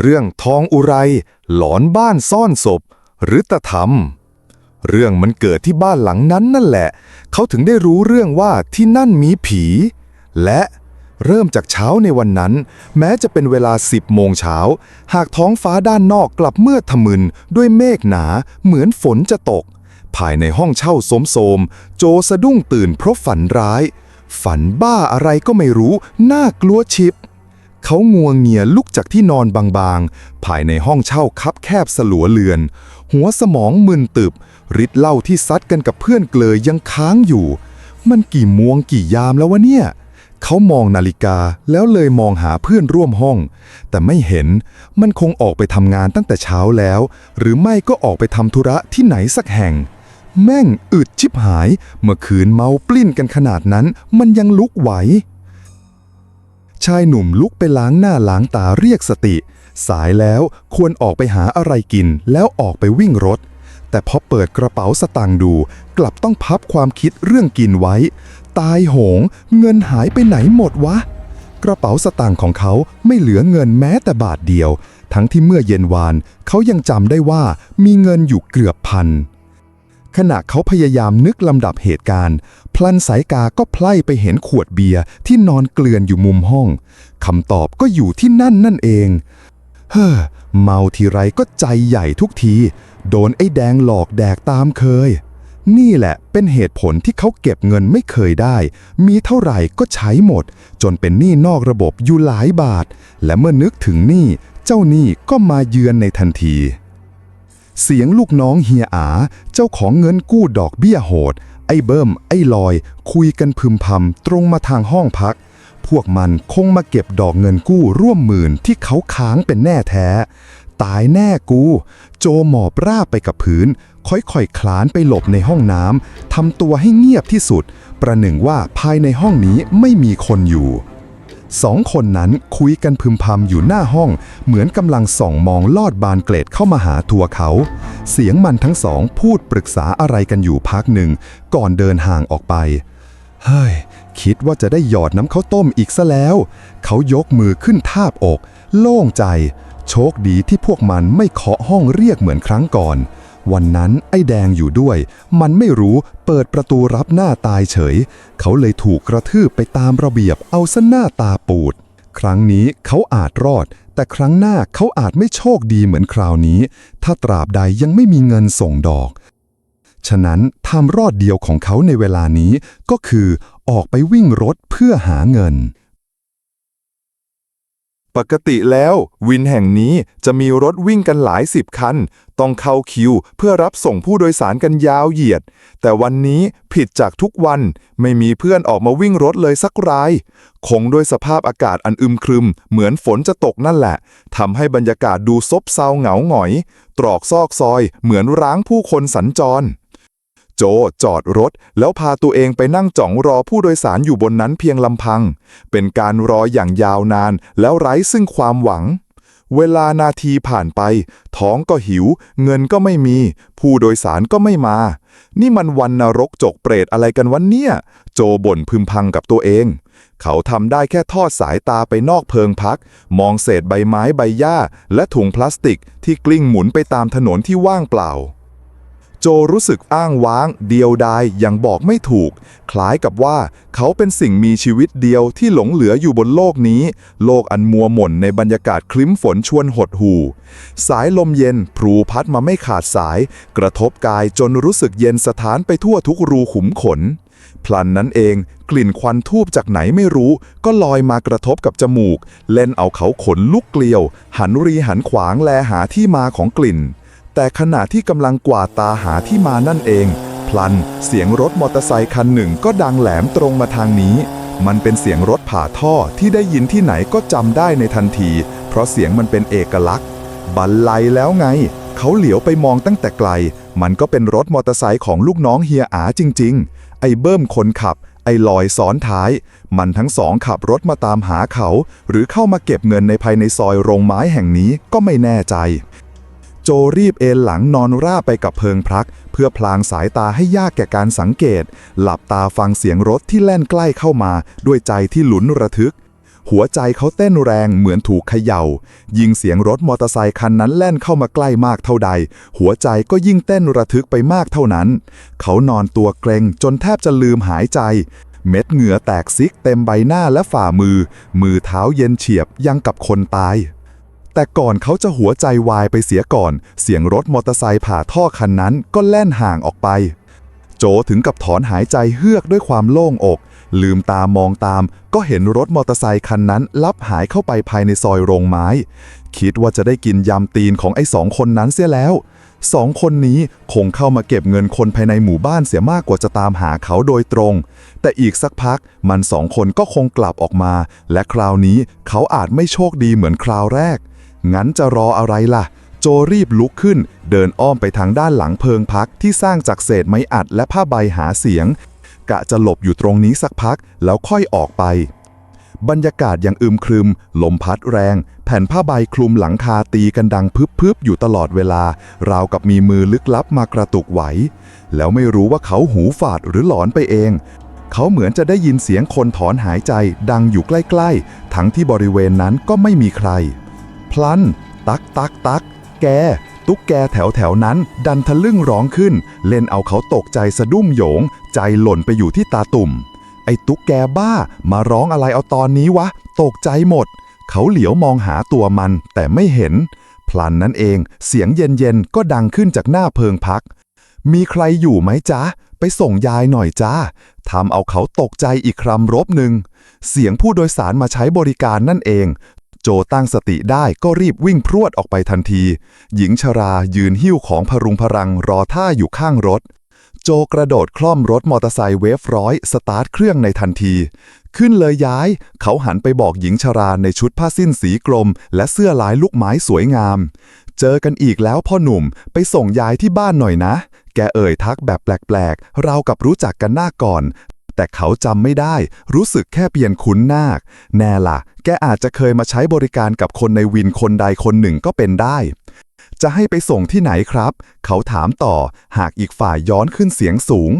เรื่องทองอุไร หลอนบ้านซ่อนศพ หรือตะธรรม เรื่องมันเกิดที่บ้านหลังนั้นนั่นแหละ เขาถึงได้รู้เรื่องว่าที่นั่นมีผี และเริ่มจากเช้าในวันนั้น แม้จะเป็นเวลา 10 โมงเช้า หากท้องฟ้าด้านนอกกลับเมืดทะมึนด้วยเมฆหนาเหมือนฝนจะตก ภายในห้องเช่าสมโสม โจสะดุ้งตื่นเพราะฝันร้าย ฝันบ้าอะไรก็ไม่รู้ น่ากลัวชิบ เขางัวงเงียลุกจากที่นอนบางๆ ภายในห้องเช่าคับแคบสลัวเลือน หัวสมองมึนตึบริดเหล้าที่ซัดกันกับเพื่อนเกลยยังค้างอยู่ มันกี่โมงกี่ยามแล้ววะเนี่ย เขามองนาฬิกาแล้วเลยมองหาเพื่อนร่วมห้อง แต่ไม่เห็นมันคงออกไปทำงานตั้งแต่เช้าแล้ว หรือไม่ก็ออกไปทำธุระที่ไหนสักแห่ง แม่งอึดชิบหาย เมื่อคืนเมาปลิ้นกันขนาดนั้น มันยังลุกไหว ชายหนุ่มลุกไปล้างหน้าล้างตาเรียกสติ สายแล้วควรออกไปหาอะไรกินแล้วออกไปวิ่งรถ แต่พอเปิดกระเป๋าสตางค์ดู กลับต้องพับความคิดเรื่องกินไว้ ตายโหง เงินหายไปไหนหมดวะ กระเป๋าสตางค์ของเขาไม่เหลือเงินแม้แต่บาทเดียว ทั้งที่เมื่อเย็นวานเขายังจำได้ว่ามีเงินอยู่เกือบพัน ขณะเขาพยายามนึกลำดับเหตุการณ์ พลันสายกาก็ไพล่ไปเห็นขวดเบียร์ที่นอนเกลื่อนอยู่มุมห้องคำตอบก็อยู่ที่นั่นนั่นเอง เฮ้อเมาทีไรก็ใจใหญ่ทุกที โดนไอ้แดงหลอกแดกตามเคย นี่แหละเป็นเหตุผลที่เขาเก็บเงินไม่เคยได้ มีเท่าไหร่ก็ใช้หมด จนเป็นหนี้นอกระบบอยู่หลายบาท และเมื่อนึกถึงหนี้เจ้าหนี้ก็มาเยือนในทันที เสียงลูกน้องเฮียอา เจ้าของเงินกู้ดอกเบี้ยโหด ไอ้เบิ้ม ไอ้ลอย คุยกันพึมพำตรงมาทางห้องพัก พวกมันคงมาเก็บดอกเงินกู้ร่วมหมื่นที่เขาค้างเป็นแน่แท้ ตายแน่กู โจหมอบราบไปกับพื้น ค่อยๆคลานไปหลบในห้องน้ำทำตัวให้เงียบที่สุด ประหนึ่งว่าภายในห้องนี้ไม่มีคนอยู่ สองคนนั้นคุยกันพึมพำอยู่หน้าห้อง เหมือนกำลังส่องมองลอดบานเกล็ดเข้ามาหาทัวเขา เสียงมันทั้งสองพูดปรึกษาอะไรกันอยู่พักหนึ่ง ก่อนเดินห่างออกไป เฮ้ย คิดว่าจะได้หยอดน้ำข้าวต้มอีกซะแล้ว เขายกมือขึ้นทาบอก โล่งใจ โชคดีที่พวกมันไม่เคาะห้องเรียกเหมือนครั้งก่อน วันนั้นไอ้แดงอยู่ด้วย มันไม่รู้เปิดประตูรับหน้าตายเฉย เขาเลยถูกกระทืบไปตามระเบียบเอาซะหน้าตาปูด ครั้งนี้เขาอาจรอด แต่ครั้งหน้าเขาอาจไม่โชคดีเหมือนคราวนี้ ถ้าตราบใดยังไม่มีเงินส่งดอก ฉะนั้นทางรอดเดียวของเขาในเวลานี้ก็คือออกไปวิ่งรถเพื่อหาเงิน ปกติแล้ว วินแห่งนี้จะมีรถวิ่งกันหลายสิบคัน ต้องเข้าคิว เพื่อรับส่งผู้โดยสารกันยาวเหยียด แต่วันนี้ผิดจากทุกวันไม่มีเพื่อนออกมาวิ่งรถเลยสักราย คงด้วยสภาพอากาศอันอึมครึม เหมือนฝนจะตกนั่นแหละทำให้บรรยากาศดูซบเซาเหงาหงอย ตรอกซอกซอย เหมือนร้างผู้คนสัญจร โจจอดรถ แล้วพาตัวเองไปนั่งจ่องรอผู้โดยสารอยู่บนนั้นเพียงลำพัง เป็นการรออย่างยาวนาน แล้วไร้ซึ่งความหวัง เวลานาทีผ่านไป ท้องก็หิว เงินก็ไม่มี ผู้โดยสารก็ไม่มา นี่มันวันนรกจกเปรตอะไรกันวันเนี่ย โจบ่นพึมพังกับตัวเองเขาทำได้แค่ทอดสายตาไปนอกเพิงพัก มองเศษใบไม้ใบหญ้า และถุงพลาสติกที่กลิ้งหมุนไปตามถนนที่ว่างเปล่า จรู้สึกอ้างว้าง เดียวดายอย่างบอกไม่ถูก คล้ายกับว่าเขาเป็นสิ่งมีชีวิตเดียวที่หลงเหลืออยู่บนโลกนี้ โลกอันมัวหม่นในบรรยากาศคลิ้มฝนชวนหดหู่ สายลมเย็นพลูพัดมาไม่ขาดสาย กระทบกายจนรู้สึกเย็นสถานไปทั่วทุกรูขุมขน พลันนั้นเองกลิ่นควันทูบจากไหนไม่รู้ ก็ลอยมากระทบกับจมูก เล่นเอาเขาขนลุกเกลียว หันรีหันขวางแลหาที่มาของกลิ่น แต่ขณะที่กำลังกวาดตาหาที่มานั่นเอง พลันเสียงรถมอเตอร์ไซคันหนึ่งก็ดังแหลมตรงมาทางนี้ มันเป็นเสียงรถผ่าท่อที่ได้ยินที่ไหนก็จำได้ในทันที เพราะเสียงมันเป็นเอกลักษณ์ บันไลแล้วไง เขาเหลียวไปมองตั้งแต่ไกล มันก็เป็นรถมอเตอร์ไซค์ของลูกน้องเฮียอาจริง ๆ ไอ้เบิ้มคนขับ ไอ้ลอยซ้อนท้าย มันทั้งสองขับรถมาตามหาเขา หรือเข้ามาเก็บเงินในภายในซอยโรงไม้แห่งนี้ก็ไม่แน่ใจ โจรีบเอนหลังนอนราบไปกับเพิงพัก เพื่อพลางสายตาให้ยากแก่การสังเกต หลับตาฟังเสียงรถที่แล่นใกล้เข้ามา ด้วยใจที่หลุนระทึก หัวใจเขาเต้นแรงเหมือนถูกเขยา่า ยิงเสียงรถมอเตอร์ไซคันนั้นแล่นเข้ามาใกล้มากเท่าใด หัวใจก็ยิ่งเต้นระทึกไปมากเท่านั้น เขานอนตัวเกรงจนแทบจะลืมหายใจเม็ดเหงื่อแตกซิกเต็มใบหน้าและฝ่ามือ มือเท้าเย็นเฉียบยังกับคนตาย แต่ก่อนเขาจะหัวใจวายไปเสียก่อน เสียงรถมอเตอร์ไซค์ผ่าท่อคันนั้นก็แล่นห่างออกไป โจถึงกับถอนหายใจเฮือกด้วยความโล่งอก ลืมตามองตาม ก็เห็นรถมอเตอร์ไซคันนั้น ลับหายเข้าไปภายในซอยโรงไม้ คิดว่าจะได้กินยำตีนของไอ้สองคนนั้นเสียแล้วสองคนนี้คงเข้ามาเก็บเงินคนภายในหมู่บ้านเสียมากกว่าจะตามหาเขาโดยตรง แต่อีกสักพักมันสองคนก็คงกลับออกมา และคราวนี้เขาอาจไม่โชคดีเหมือนคราวแรก งั้นจะรออะไรล่ะ โจรีบลุกขึ้น เดินอ้อมไปทางด้านหลังเพิงพักที่สร้างจากเศษไม้อัดและผ้าใบหาเสียง กะจะหลบอยู่ตรงนี้สักพักแล้วค่อยออกไป บรรยากาศยังอึมครึม ลมพัดแรง แผ่นผ้าใบคลุมหลังคาตีกันดังพึบๆอยู่ตลอดเวลา ราวกับมีมือลึกลับมากระตุกไหว แล้วไม่รู้ว่าเขาหูฝาดหรือหลอนไปเองเขาเหมือนจะได้ยินเสียงคนถอนหายใจดังอยู่ใกล้ ๆ ทั้งที่บริเวณนั้นก็ไม่มีใคร ลัน ตักตักตัก แก ตุ๊กแกแถวแถวนั้น ดันทะลึ่งร้องขึ้น เล่นเอาเขาตกใจสะดุ้งโหยง ใจหล่นไปอยู่ที่ตาตุ่ม ไอ้ตุ๊กแกบ้า มาร้องอะไรเอาตอนนี้วะ ตกใจหมด เขาเหลียวมองหาตัวมันแต่ไม่เห็น พลันนั้นเอง เสียงเย็นๆก็ดังขึ้นจากหน้าเพิงพัก มีใครอยู่ไหมจ๊ะ ไปส่งยายหน่อยจ้าทำเอาเขาตกใจอีกคำรบหนึ่งเสียงผู้โดยสารมาใช้บริการนั่นเอง โจตั้งสติได้ก็รีบวิ่งพรวดออกไปทันที หญิงชรายืนหิ้วของพรุงพรังรอท่าอยู่ข้างรถ โจกระโดดคล่อมรถมอเตอร์ไซค์เวฟร้อยสตาร์ทเครื่องในทันที ขึ้นเลยย้าย เขาหันไปบอกหญิงชราในชุดผ้าสิ้นสีกลม และเสื้อลายลูกไม้สวยงาม เจอกันอีกแล้วพ่อหนุ่มไปส่งยายที่บ้านหน่อยนะ แกเอ่ยทักแบบแปลกๆเรากับรู้จักกันหน้าก่อน แต่เขาจำไม่ได้ รู้สึกแค่เปลี่ยนคุ้นหน้าแน่ล่ะ แกอาจจะเคยมาใช้บริการกับคนในวินคนใดคนหนึ่งก็เป็นได้ จะให้ไปส่งที่ไหนครับ เขาถามต่อ หากอีกฝ่ายย้อนขึ้นเสียงสูง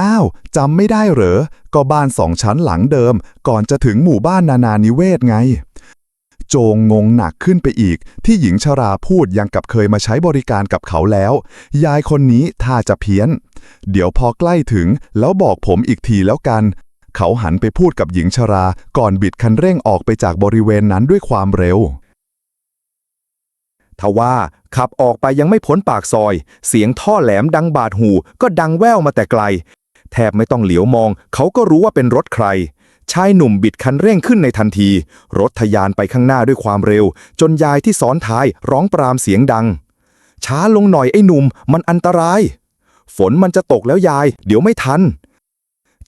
อ้าวจำไม่ได้เหรอ ก็บ้านสองชั้นหลังเดิม ก่อนจะถึงหมู่บ้านนานานิเวศไงโจงงงหนักขึ้นไปอีก ที่หญิงชราพูดยังกับเคยมาใช้บริการกับเขาแล้ว ยายคนนี้ท่าจะเพี้ยน เดี๋ยวพอใกล้ถึงแล้วบอกผมอีกทีแล้วกัน เขาหันไปพูดกับหญิงชรา ก่อนบิดคันเร่งออกไปจากบริเวณนั้นด้วยความเร็วทว่าขับออกไปยังไม่พ้นปากซอย เสียงท่อแหลมดังบาดหู ก็ดังแว่วมาแต่ไกล แทบไม่ต้องเหลียวมอง เขาก็รู้ว่าเป็นรถใคร ชายหนุ่มบิดคันเร่งขึ้นในทันที รถทะยานไปข้างหน้าด้วยความเร็ว จนยายที่ซ้อนท้ายร้องปรามเสียงดัง ช้าลงหน่อยไอ้หนุ่ม มันอันตราย ฝนมันจะตกแล้วยาย เดี๋ยวไม่ทัน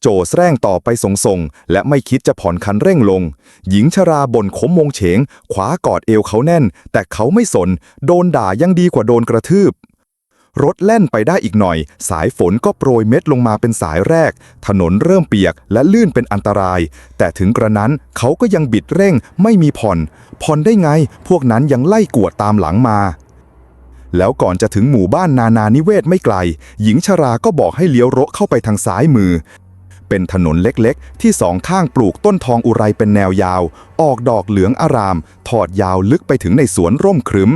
โจแสร่งต่อไปส่งๆและไม่คิดจะผ่อนคันเร่งลง หญิงชราบ่นขมมงเฉงขวากอดเอวเขาแน่น แต่เขาไม่สน โดนด่ายังดีกว่าโดนกระทืบรถแล่นไปได้อีกหน่อย สายฝนก็โปรยเม็ดลงมาเป็นสายแรก ถนนเริ่มเปียกและลื่นเป็นอันตราย แต่ถึงกระนั้นเขาก็ยังบิดเร่งไม่มีผ่อน ผ่อนได้ไง พวกนั้นยังไล่กวดตามหลังมา แล้วก่อนจะถึงหมู่บ้านนานานิเวศไม่ไกล หญิงชราก็บอกให้เลี้ยวรถเข้าไปทางซ้ายมือ เป็นถนนเล็กๆ ที่สองข้างปลูกต้นทองอุไรเป็นแนวยาว ออกดอกเหลืองอาราม ถอดยาวลึกไปถึงในสวนร่มครึ้ม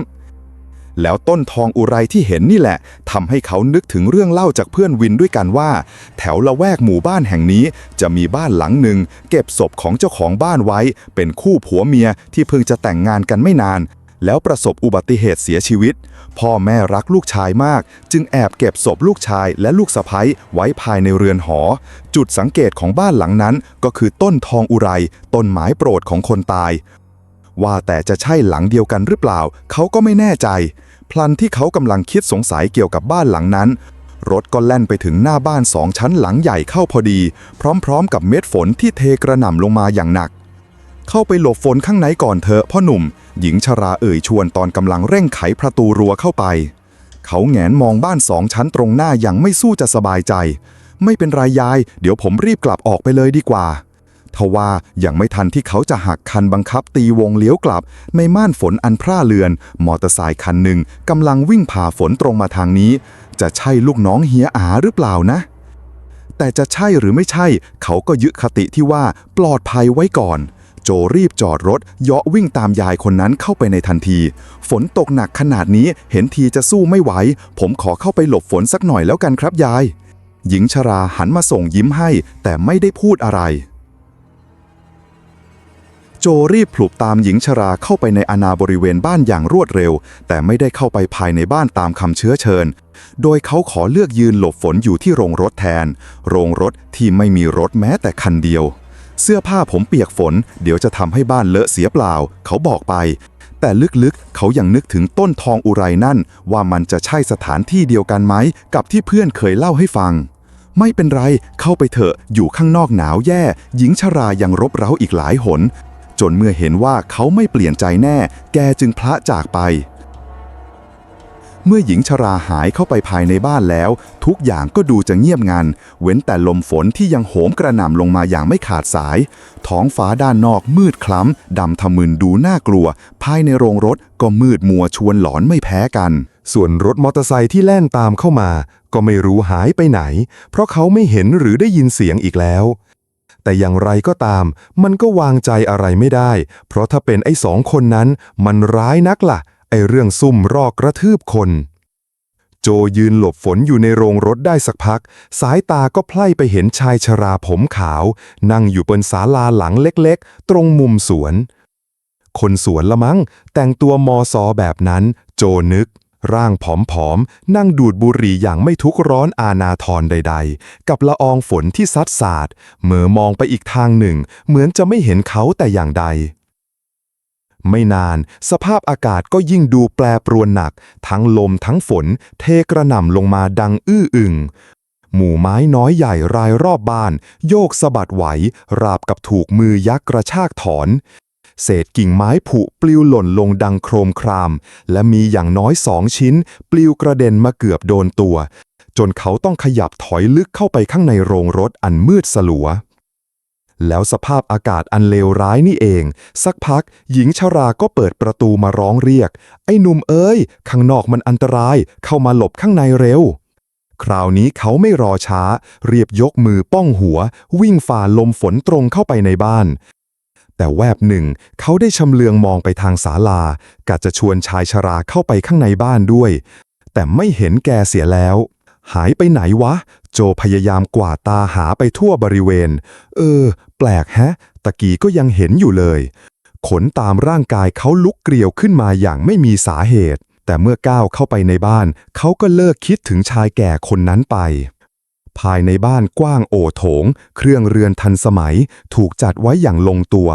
แล้วต้นทองอุไรที่เห็นนี่แหละทำให้เขานึกถึงเรื่องเล่าจากเพื่อนวินด้วยกันว่า แถวละแวกหมู่บ้านแห่งนี้จะมีบ้านหลังหนึ่งเก็บศพของเจ้าของบ้านไว้ เป็นคู่ผัวเมียที่เพิ่งจะแต่งงานกันไม่นาน แล้วประสบอุบัติเหตุเสียชีวิต พ่อแม่รักลูกชายมาก จึงแอบเก็บศพลูกชายและลูกสะใภ้ไว้ภายในเรือนหอ จุดสังเกตของบ้านหลังนั้น ก็คือต้นทองอุไร ต้นไม้โปรดของคนตาย ว่าแต่จะใช่หลังเดียวกันหรือเปล่า เขาก็ไม่แน่ใจ พลันที่เขากำลังคิดสงสัยเกี่ยวกับบ้านหลังนั้นรถก็แล่นไปถึงหน้าบ้านสองชั้นหลังใหญ่เข้าพอดี พร้อมๆ กับเม็ดฝนที่เทกระหน่ำลงมาอย่างหนัก เข้าไปหลบฝนข้างในก่อนเถอะพ่อหนุ่ม หญิงชราเอ่ยชวนตอนกำลังเร่งไขประตูรั้วเข้าไป เขาแงนมองบ้านสองชั้นตรงหน้าอย่างไม่สู้จะสบายใจ ไม่เป็นไรยาย เดี๋ยวผมรีบกลับออกไปเลยดีกว่าทว่ายังไม่ทันที่เขาจะหักคันบังคับตีวงเลี้ยวกลับ ในม่านฝนอันพร่าเลือน มอเตอร์ไซค์คันหนึ่งกำลังวิ่งผ่าฝนตรงมาทางนี้ จะใช่ลูกน้องเฮียอาหรือเปล่านะ แต่จะใช่หรือไม่ใช่ เขาก็ยึดคติที่ว่าปลอดภัยไว้ก่อน โจรีบจอดรถเยาะวิ่งตามยายคนนั้นเข้าไปในทันที ฝนตกหนักขนาดนี้เห็นทีจะสู้ไม่ไหว ผมขอเข้าไปหลบฝนสักหน่อยแล้วกันครับยาย หญิงชราหันมาส่งยิ้มให้ แต่ไม่ได้พูดอะไร โจรีบผลุบตามหญิงชราเข้าไปในอาณาบริเวณบ้านอย่างรวดเร็ว แต่ไม่ได้เข้าไปภายในบ้านตามคำเชื้อเชิญ โดยเขาขอเลือกยืนหลบฝนอยู่ที่โรงรถแทน โรงรถที่ไม่มีรถแม้แต่คันเดียว เสื้อผ้าผมเปียกฝน เดี๋ยวจะทำให้บ้านเลอะเสียเปล่า เขาบอกไป แต่ลึกๆ เขายังนึกถึงต้นทองอุไรนั่น ว่ามันจะใช่สถานที่เดียวกันไหม กับที่เพื่อนเคยเล่าให้ฟัง ไม่เป็นไร เข้าไปเถอะ อยู่ข้างนอกหนาวแย่ หญิงชรายังรบเร้าอีกหลายหน จนเมื่อเห็นว่าเขาไม่เปลี่ยนใจแน่ แกจึงพละจากไป เมื่อหญิงชราหายเข้าไปภายในบ้านแล้ว ทุกอย่างก็ดูจะเงียบงัน เว้นแต่ลมฝนที่ยังโหมกระหน่ำลงมาอย่างไม่ขาดสาย ท้องฟ้าด้านนอกมืดคล้ำ ดำทะมึนดูน่ากลัว ภายในโรงรถก็มืดมัวชวนหลอนไม่แพ้กัน ส่วนรถมอเตอร์ไซค์ที่แล่นตามเข้ามา ก็ไม่รู้หายไปไหน เพราะเขาไม่เห็นหรือได้ยินเสียงอีกแล้วแต่อย่างไรก็ตาม มันก็วางใจอะไรไม่ได้ เพราะถ้าเป็นไอ้สองคนนั้น มันร้ายนักล่ะ ไอเรื่องซุ่มรอกกระทืบคน โจยืนหลบฝนอยู่ในโรงรถได้สักพัก สายตาก็ไพล่ไปเห็นชายชราผมขาว นั่งอยู่บนศาลาหลังเล็กๆ ตรงมุมสวน คนสวนละมั้ง แต่งตัวมอซอแบบนั้น โจนึก ร่างผอมๆ นั่งดูดบุหรี่อย่างไม่ทุกร้อนอาณาทรใด ๆ กับละอองฝนที่ซัดสาดเมื่อมองไปอีกทางหนึ่ง เหมือนจะไม่เห็นเขาแต่อย่างใด ไม่นาน สภาพอากาศก็ยิ่งดูแปรปรวนหนัก ทั้งลมทั้งฝน เทกระหน่ำลงมาดังอื้ออึงหมู่ไม้น้อยใหญ่รายรอบบ้าน โยกสะบัดไหว ราบกับถูกมือยักษ์กระชากถอน เศษกิ่งไม้ผุปลิวหล่นลงดังโครมคราม และมีอย่างน้อยสองชิ้น ปลิวกระเด็นมาเกือบโดนตัว จนเขาต้องขยับถอยลึกเข้าไปข้างในโรงรถอันมืดสลัว แล้วสภาพอากาศอันเลวร้ายนี่เอง สักพัก หญิงชราก็เปิดประตูมาร้องเรียก ไอ้หนุ่มเอ้ย ข้างนอกมันอันตราย เข้ามาหลบข้างในเร็ว คราวนี้เขาไม่รอช้า เรียบยกมือป้องหัว วิ่งฝ่าลมฝนตรงเข้าไปในบ้าน แต่แวบหนึ่ง เขาได้ชำเลืองมองไปทางศาลากะจะชวนชายชราเข้าไปข้างในบ้านด้วย แต่ไม่เห็นแกเสียแล้ว หายไปไหนวะ โจพยายามกวาดตาหาไปทั่วบริเวณ เออ แปลกแฮะ ตะกี้ก็ยังเห็นอยู่เลย ขนตามร่างกายเขาลุกเกลียวขึ้นมาอย่างไม่มีสาเหตุ แต่เมื่อก้าวเข้าไปในบ้าน เขาก็เลิกคิดถึงชายแก่คนนั้นไป ภายในบ้านกว้างโอโถง เครื่องเรือนทันสมัย ถูกจัดไว้อย่างลงตัว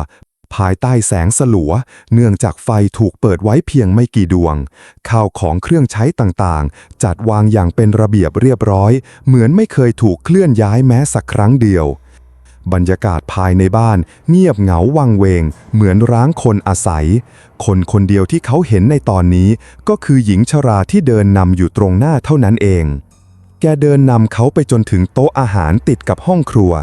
ภายใต้แสงสลัว เนื่องจากไฟถูกเปิดไว้เพียงไม่กี่ดวง ข้าวของเครื่องใช้ต่างๆ จัดวางอย่างเป็นระเบียบเรียบร้อย เหมือนไม่เคยถูกเคลื่อนย้ายแม้สักครั้งเดียว บรรยากาศภายในบ้าน เงียบเหงาวังเวง เหมือนร้างคนอาศัย คนคนเดียวที่เขาเห็นในตอนนี้ ก็คือหญิงชราที่เดินนำอยู่ตรงหน้าเท่านั้นเองแกเดินนำเขาไปจนถึงโต๊ะอาหารติดกับห้องครัว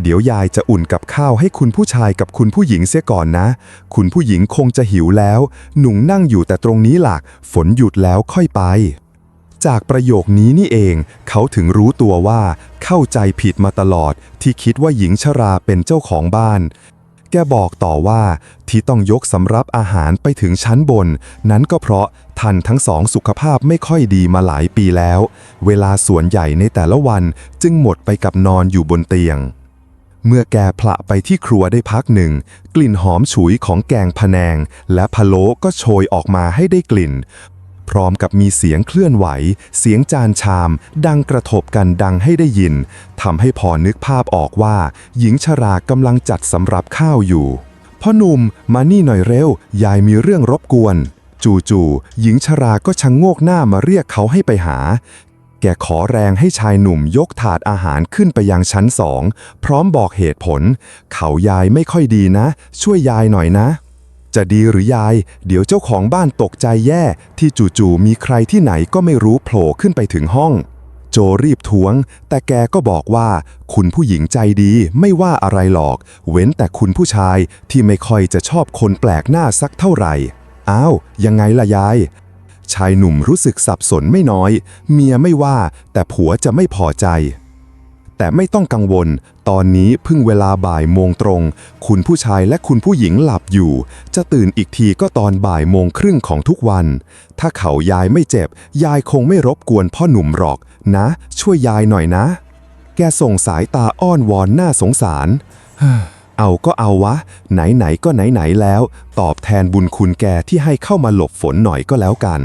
เดี๋ยวยายจะอุ่นกับข้าวให้คุณผู้ชายกับคุณผู้หญิงเสียก่อนนะ คุณผู้หญิงคงจะหิวแล้ว หนุ่งนั่งอยู่แต่ตรงนี้หลัก ฝนหยุดแล้วค่อยไป จากประโยคนี้นี่เอง เขาถึงรู้ตัวว่า เข้าใจผิดมาตลอด ที่คิดว่าหญิงชราเป็นเจ้าของบ้าน แกบอกต่อว่าที่ต้องยกสำรับอาหารไปถึงชั้นบน นั้นก็เพราะท่านทั้งสองสุขภาพไม่ค่อยดีมาหลายปีแล้ว เวลาส่วนใหญ่ในแต่ละวันจึงหมดไปกับนอนอยู่บนเตียง เมื่อแกพละไปที่ครัวได้พักหนึ่ง กลิ่นหอมฉุยของแกงพะแนง และพะโล้ก็โชยออกมาให้ได้กลิ่น พร้อมกับมีเสียงเคลื่อนไหว เสียงจานชาม ดังกระทบกันดังให้ได้ยินทำให้พอนึกภาพออกว่า หญิงชรากำลังจัดสำหรับข้าวอยู่พ่อหนุ่มมานี่หน่อยเร็ว ยายมีเรื่องรบกวน จู่ๆหญิงชราก็ชะงโงกหน้ามาเรียกเขาให้ไปหา แกขอแรงให้ชายหนุ่มยกถาดอาหารขึ้นไปยังชั้นสอง พร้อมบอกเหตุผล เขายายไม่ค่อยดีนะ ช่วยยายหน่อยนะ จะดีหรือยาย เดี๋ยวเจ้าของบ้านตกใจแย่ ที่จู่ๆมีใครที่ไหนก็ไม่รู้โผล่ขึ้นไปถึงห้อง โจรีบท้วง แต่แกก็บอกว่า คุณผู้หญิงใจดีไม่ว่าอะไรหรอก เว้นแต่คุณผู้ชายที่ไม่ค่อยจะชอบคนแปลกหน้าสักเท่าไหร่อ้าว ยังไงล่ะยาย ชายหนุ่มรู้สึกสับสนไม่น้อย เมียไม่ว่า แต่ผัวจะไม่พอใจ แต่ไม่ต้องกังวล ตอนนี้เพิ่งเวลาบ่ายโมงตรง คุณผู้ชายและคุณผู้หญิงหลับอยู่ จะตื่นอีกทีก็ตอนบ่ายโมงครึ่งของทุกวัน ถ้าเขายายไม่เจ็บ ยายคงไม่รบกวนพ่อหนุ่มหรอก นะ ช่วยยายหน่อยนะ แกส่งสายตาอ้อนวอนน่าสงสารเอาก็เอาวะ ไหนๆก็ไหนๆแล้ว ตอบแทนบุญคุณแกที่ให้เข้ามาหลบฝนหน่อยก็แล้วกัน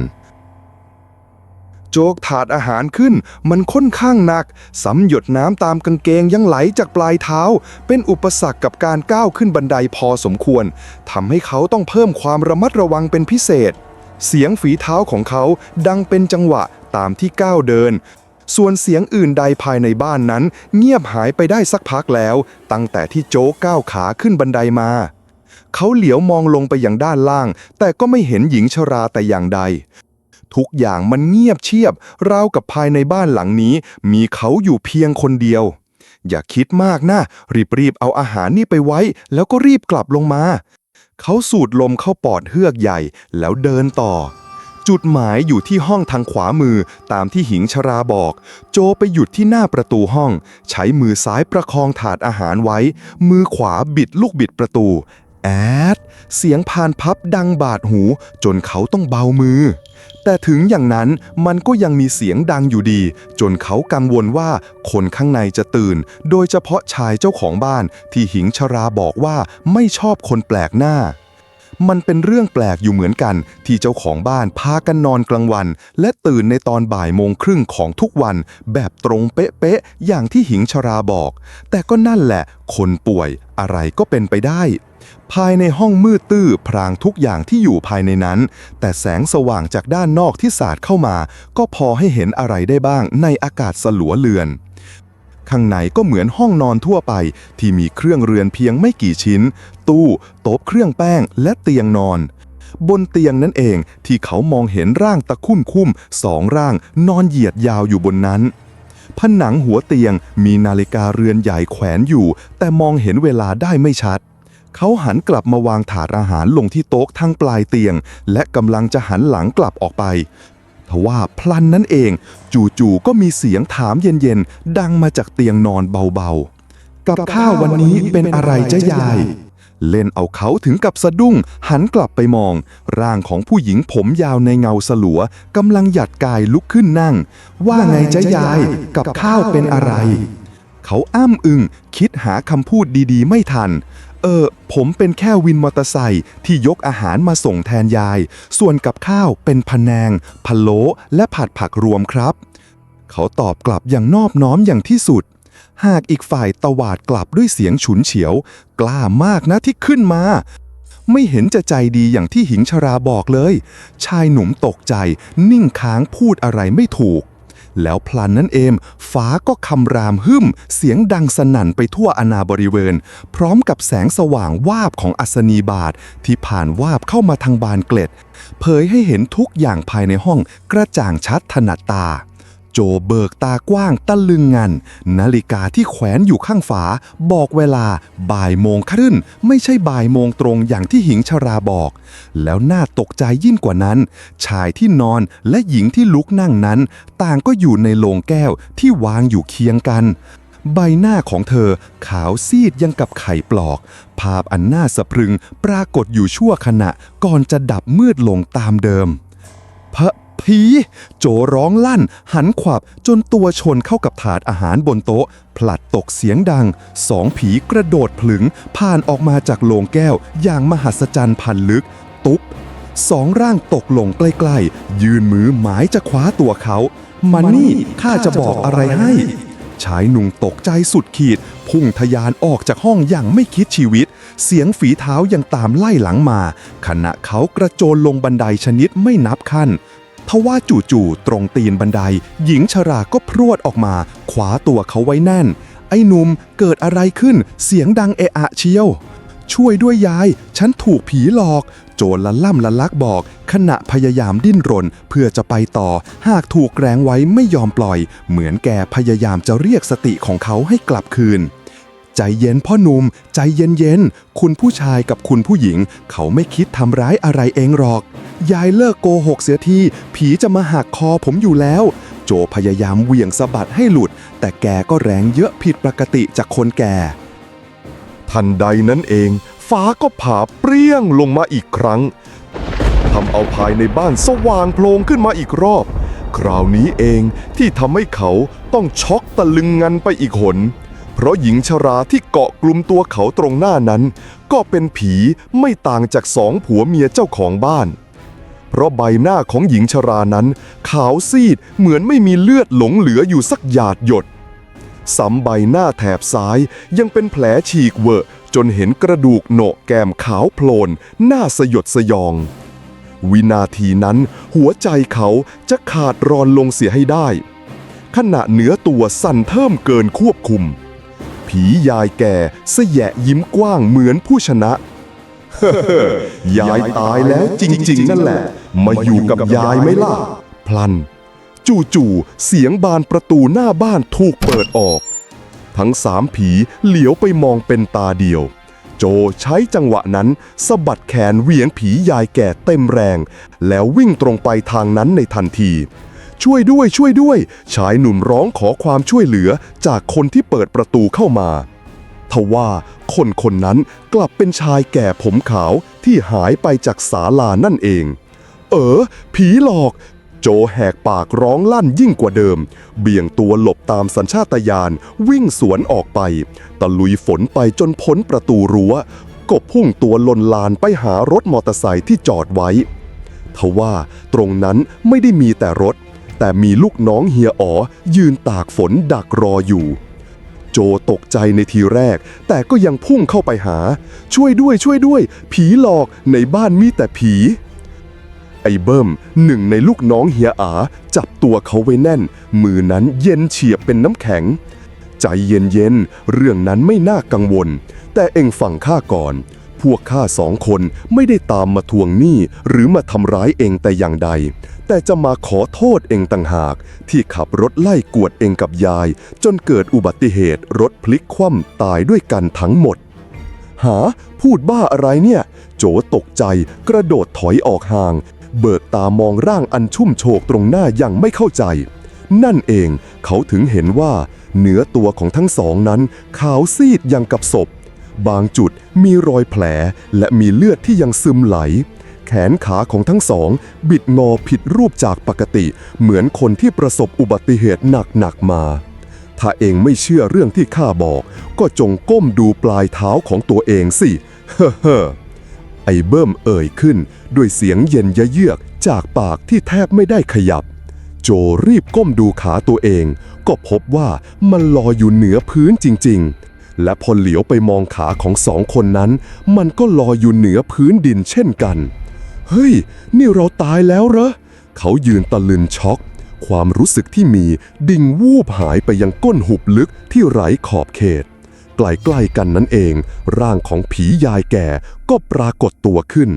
โจกถาดอาหารขึ้น มันค่อนข้างหนักสำหยดน้ำตามกางเกงยังไหลจากปลายเท้า เป็นอุปสรรคกับการก้าวขึ้นบันไดพอสมควรทำให้เขาต้องเพิ่มความระมัดระวังเป็นพิเศษ เสียงฝีเท้าของเขาดังเป็นจังหวะตามที่ก้าวเดิน ส่วนเสียงอื่นใดภายในบ้านนั้น เงียบหายไปได้สักพักแล้ว ตั้งแต่ที่โจ๊กก้าวขาขึ้นบันไดมาเขาเหลียวมองลงไปยังด้านล่าง แต่ก็ไม่เห็นหญิงชราแต่อย่างใด ทุกอย่างมันเงียบเชียบ ราวกับภายในบ้านหลังนี้ มีเขาอยู่เพียงคนเดียว อย่าคิดมากนะ รีบๆเอาอาหารนี่ไปไว้ แล้วก็รีบกลับลงมา เขาสูดลมเข้าปอดเฮือกใหญ่ แล้วเดินต่อ จุดหมายอยู่ที่ห้องทางขวามือตามที่หิงชราบอก โจไปหยุดที่หน้าประตูห้อง ใช้มือซ้ายประคองถาดอาหารไว้ มือขวาบิดลูกบิดประตู แอด เสียงพานพับดังบาดหู จนเขาต้องเบามือ แต่ถึงอย่างนั้นมันก็ยังมีเสียงดังอยู่ดี จนเขากังวลว่าคนข้างในจะตื่น โดยเฉพาะชายเจ้าของบ้านที่หิงชราบอกว่าไม่ชอบคนแปลกหน้ามันเป็นเรื่องแปลกอยู่เหมือนกัน ที่เจ้าของบ้านพากันนอนกลางวัน และตื่นในตอนบ่ายโมงครึ่งของทุกวัน แบบตรงเป๊ะๆอย่างที่หิงชราบอก แต่ก็นั่นแหละ คนป่วยอะไรก็เป็นไปได้ ภายในห้องมืดตื้อพรางทุกอย่างที่อยู่ภายในนั้น แต่แสงสว่างจากด้านนอกที่สาดเข้ามา ก็พอให้เห็นอะไรได้บ้างในอากาศสลัวเลือน ข้างในก็เหมือนห้องนอนทั่วไป ที่มีเครื่องเรือนเพียงไม่กี่ชิ้น ตู้โต๊ะเครื่องแป้งและเตียงนอน บนเตียงนั่นเองที่เขามองเห็นร่างตะคุ่มคุ้มสองร่างนอนเหยียดยาวอยู่บนนั้นผนังหัวเตียงมีนาฬิกาเรือนใหญ่แขวนอยู่ แต่มองเห็นเวลาได้ไม่ชัด เขาหันกลับมาวางถาดอาหารลงที่โต๊ะทางปลายเตียง และกำลังจะหันหลังกลับออกไปทว่าพลันนั้นเอง จู่ๆก็มีเสียงถามเย็นๆ ดังมาจากเตียงนอนเบาๆ กับข้าววันนี้เป็นอะไรจ๊ะยาย เล่นเอาเขาถึงกับสะดุ้ง หันกลับไปมอง ร่างของผู้หญิงผมยาวในเงาสลัวกำลังหยัดกายลุกขึ้นนั่ง ว่าไงจ๊ะยาย กับข้าวเป็นอะไร เขาอ้ำอึงคิดหาคำพูดดีๆ ไม่ทัน เออผมเป็นแค่วินมอเตอร์ไซค์ที่ยกอาหารมาส่งแทนยาย ส่วนกับข้าวเป็นพะแนงพะโล้และผัดผักรวมครับ เขาตอบกลับอย่างนอบน้อมอย่างที่สุด หากอีกฝ่ายตวาดกลับด้วยเสียงฉุนเฉียว กล้ามากนะที่ขึ้นมา ไม่เห็นจะใจดีอย่างที่หิงชราบอกเลย ชายหนุ่มตกใจ นิ่งค้างพูดอะไรไม่ถูก แล้วพลันนั้นเองฟ้าก็คำรามหึ่ม เสียงดังสนั่นไปทั่วอนาบริเวณ พร้อมกับแสงสว่างวาบของอัศนีบาทที่ผ่านวาบเข้ามาทางบานเกล็ด เผยให้เห็นทุกอย่างภายในห้องกระจ่างชัดถนัดตา โจเบิกตากว้างตะลึงงัน นาฬิกาที่แขวนอยู่ข้างฝา บอกเวลาบ่ายโมงครึ่งไม่ใช่บ่ายโมงตรงอย่างที่หิงชราบอก แล้วน่าตกใจยิ่งกว่านั้น ชายที่นอนและหญิงที่ลุกนั่งนั้น ต่างก็อยู่ในโลงแก้วที่วางอยู่เคียงกันใบหน้าของเธอขาวซีดยังกับไข่ปลอก ภาพอันน่าสะพรึงปรากฏอยู่ชั่วขณะก่อนจะดับมืดลงตามเดิมพระ ผี โจร้องลั่น หันขวับจนตัวชนเข้ากับถาดอาหารบนโต๊ะผลัดตกเสียงดัง สองผีกระโดดผลึง ผ่านออกมาจากโลงแก้ว อย่างมหัศจรรย์พันลึก ตุ๊บสองร่างตกลงใกล้ๆ ยืนมือหมายจะคว้าตัวเขามานี่ข้าจะบอกอะไรให้ชายหนุ่มตกใจสุดขีด พุ่งทะยานออกจากห้องอย่างไม่คิดชีวิต เสียงฝีเท้ายังตามไล่หลังมา ขณะเขากระโจนลงบันไดชนิดไม่นับขั้น ทว่าจู่ๆตรงตีนบันได หญิงชราก็พรวดออกมาขวาตัวเขาไว้แน่น ไอ้หนุ่มเกิดอะไรขึ้นเสียงดังเอะอะเชียว ช่วยด้วยยาย ฉันถูกผีหลอก โจรละล่ำละลักบอก ขณะพยายามดิ้นรน เพื่อจะไปต่อ หากถูกแกรงไว้ไม่ยอมปล่อย เหมือนแกพยายามจะเรียกสติของเขาให้กลับคืน ใจเย็นพ่อหนุ่ม ใจเย็นๆคุณผู้ชายกับคุณผู้หญิง เขาไม่คิดทำร้ายอะไรเองหรอก ยายเลิกโกหกเสียที ผีจะมาหักคอผมอยู่แล้ว โจพยายามเหวี่ยงสะบัดให้หลุด แต่แกก็แรงเยอะผิดปกติจากคนแก่ ทันใดนั้นเอง ฟ้าก็ผ่าเปรี้ยงลงมาอีกครั้งทำเอาภายในบ้านสว่างโพลงขึ้นมาอีกรอบ คราวนี้เองที่ทำให้เขาต้องช็อกตะลึงงันไปอีกหน เพราะหญิงชราที่เกาะกลุ่มตัวเขาตรงหน้านั้น ก็เป็นผีไม่ต่างจากสองผัวเมียเจ้าของบ้าน เพราะใบหน้าของหญิงชรานั้น ขาวซีดเหมือนไม่มีเลือดหลงเหลืออยู่สักหยาดหยดสำใบหน้าแถบซ้ายยังเป็นแผลฉีกเวอะจนเห็นกระดูกโหนกแก้มขาวโพลนหน้าสยดสยอง วินาทีนั้นหัวใจเขาจะขาดรอนลงเสียให้ได้ ขณะเนื้อตัวสั่นเทิมเกินควบคุม ผียายแก่เสยะยิ้มกว้างเหมือนผู้ชนะยายตายแล้วจริง ๆ นั่นแหละ มาอยู่กับยายไหมล่ะ พลัน จู่ๆเสียงบานประตูหน้าบ้านถูกเปิดออก ทั้งสามผีเหลียวไปมองเป็นตาเดียว โจใช้จังหวะนั้นสะบัดแขนเหวี่ยงผียายแก่เต็มแรง แล้ววิ่งตรงไปทางนั้นในทันที ช่วยด้วยช่วยด้วย ชายหนุ่มร้องขอความช่วยเหลือจากคนที่เปิดประตูเข้ามาทว่าคนคนนั้นกลับเป็นชายแก่ผมขาวที่หายไปจากศาลานั่นเอง เออ ผีหลอก โจแหกปากร้องลั่นยิ่งกว่าเดิม เบี่ยงตัวหลบตามสัญชาตญาณวิ่งสวนออกไป ตะลุยฝนไปจนพ้นประตูรั้วก็พุ่งตัวลนลานไปหารถมอเตอร์ไซค์ที่จอดไว้ทว่าตรงนั้นไม่ได้มีแต่รถ แต่มีลูกน้องเฮียอ๋อยืนตากฝนดักรออยู่ โจตกใจในทีแรก แต่ก็ยังพุ่งเข้าไปหา ช่วยด้วยช่วยด้วย ผีหลอกในบ้านมีแต่ผี ไอ้เบิ้มหนึ่งในลูกน้องเฮียอาจับตัวเขาไว้แน่น มือนั้นเย็นเฉียบเป็นน้ำแข็ง ใจเย็นเย็นๆเรื่องนั้นไม่น่ากังวล แต่เอ็งฟังข้าก่อนพวกข้าสองคนไม่ได้ตามมาทวงหนี้หรือมาทำร้ายเองแต่อย่างใด แต่จะมาขอโทษเองต่างหาก ที่ขับรถไล่กวดเองกับยาย จนเกิดอุบัติเหตุรถพลิกคว่ำตายด้วยกันทั้งหมด หา พูดบ้าอะไรเนี่ย โจตกใจกระโดดถอยออกห่าง เบิกตามองร่างอันชุ่มโชกตรงหน้าอย่างไม่เข้าใจ นั่นเองเขาถึงเห็นว่า เนื้อตัวของทั้งสองนั้น ขาวซีดอย่างกับศพ บางจุดมีรอยแผลและมีเลือดที่ยังซึมไหล แขนขาของทั้งสอง บิดงอผิดรูปจากปกติ เหมือนคนที่ประสบอุบัติเหตุหนักๆมา ถ้าเองไม่เชื่อเรื่องที่ข้าบอก ก็จงก้มดูปลายเท้าของตัวเองสิเฮ้อเฮ้อไอ้เบิ้มเอ่ยขึ้น ด้วยเสียงเย็นยะเยือกจากปากที่แทบไม่ได้ขยับ โจรีบก้มดูขาตัวเอง ก็พบว่ามันลอยอยู่เหนือพื้นจริง ๆและพอเหลียวไปมองขาของสองคนนั้น มันก็ลอยอยู่เหนือพื้นดินเช่นกัน เฮ้ย นี่เราตายแล้วเหรอ เขายืนตะลึงช็อก ความรู้สึกที่มีดิ่งวูบหายไปยังก้นหุบลึกที่ไร้ขอบเขต ใกล้ๆกันนั้นเอง ร่างของผียายแก่ก็ปรากฏตัวขึ้น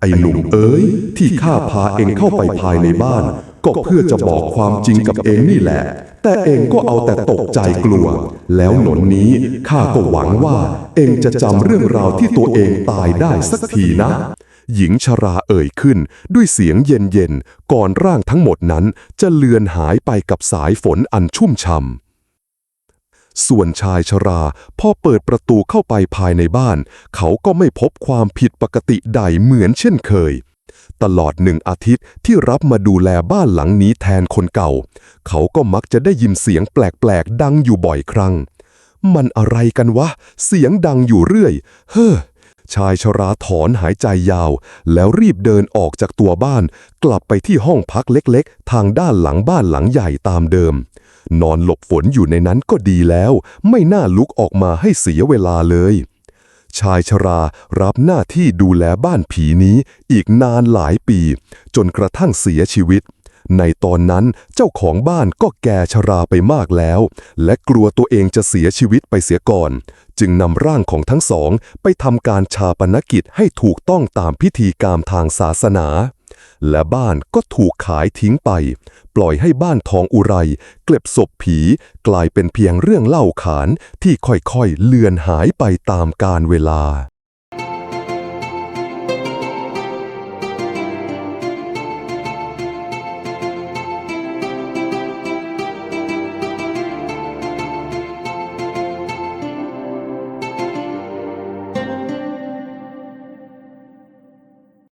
ไอ้หนุ่มเอ๋ยที่ข้าพาเองเข้าไปภายในบ้าน ก็เพื่อจะบอกความจริงกับเองนี่แหละ แต่เองก็เอาแต่ตกใจกลัว แล้วหนนนี้ข้าก็หวังว่า เองจะจำเรื่องราวที่ตัวเองตายได้สักทีนะ หญิงชราเอ่ยขึ้น ด้วยเสียงเย็นๆ ก่อนร่างทั้งหมดนั้นจะเลือนหายไปกับสายฝนอันชุ่มช่ำส่วนชายชราพอเปิดประตูเข้าไปภายในบ้าน เขาก็ไม่พบความผิดปกติใดเหมือนเช่นเคยตลอดหนึ่งอาทิตย์ที่รับมาดูแลบ้านหลังนี้แทนคนเก่า เขาก็มักจะได้ยินเสียงแปลกๆ ดังอยู่บ่อยครั้ง มันอะไรกันวะ เสียงดังอยู่เรื่อย เฮ้อ ชายชราถอนหายใจยาว แล้วรีบเดินออกจากตัวบ้าน กลับไปที่ห้องพักเล็กๆ ทางด้านหลังบ้านหลังใหญ่ตามเดิม นอนหลบฝนอยู่ในนั้นก็ดีแล้ว ไม่น่าลุกออกมาให้เสียเวลาเลย ชายชรารับหน้าที่ดูแลบ้านผีนี้อีกนานหลายปี จนกระทั่งเสียชีวิต ในตอนนั้นเจ้าของบ้านก็แก่ชราไปมากแล้ว และกลัวตัวเองจะเสียชีวิตไปเสียก่อน จึงนำร่างของทั้งสองไปทำการชาปนกิจให้ถูกต้องตามพิธีกรรมทางศาสนา และบ้านก็ถูกขายทิ้งไป ปล่อยให้บ้านทองอุไร เก็บศพผี กลายเป็นเพียงเรื่องเล่าขานที่ค่อยๆเลือนหายไปตามกาลเวลา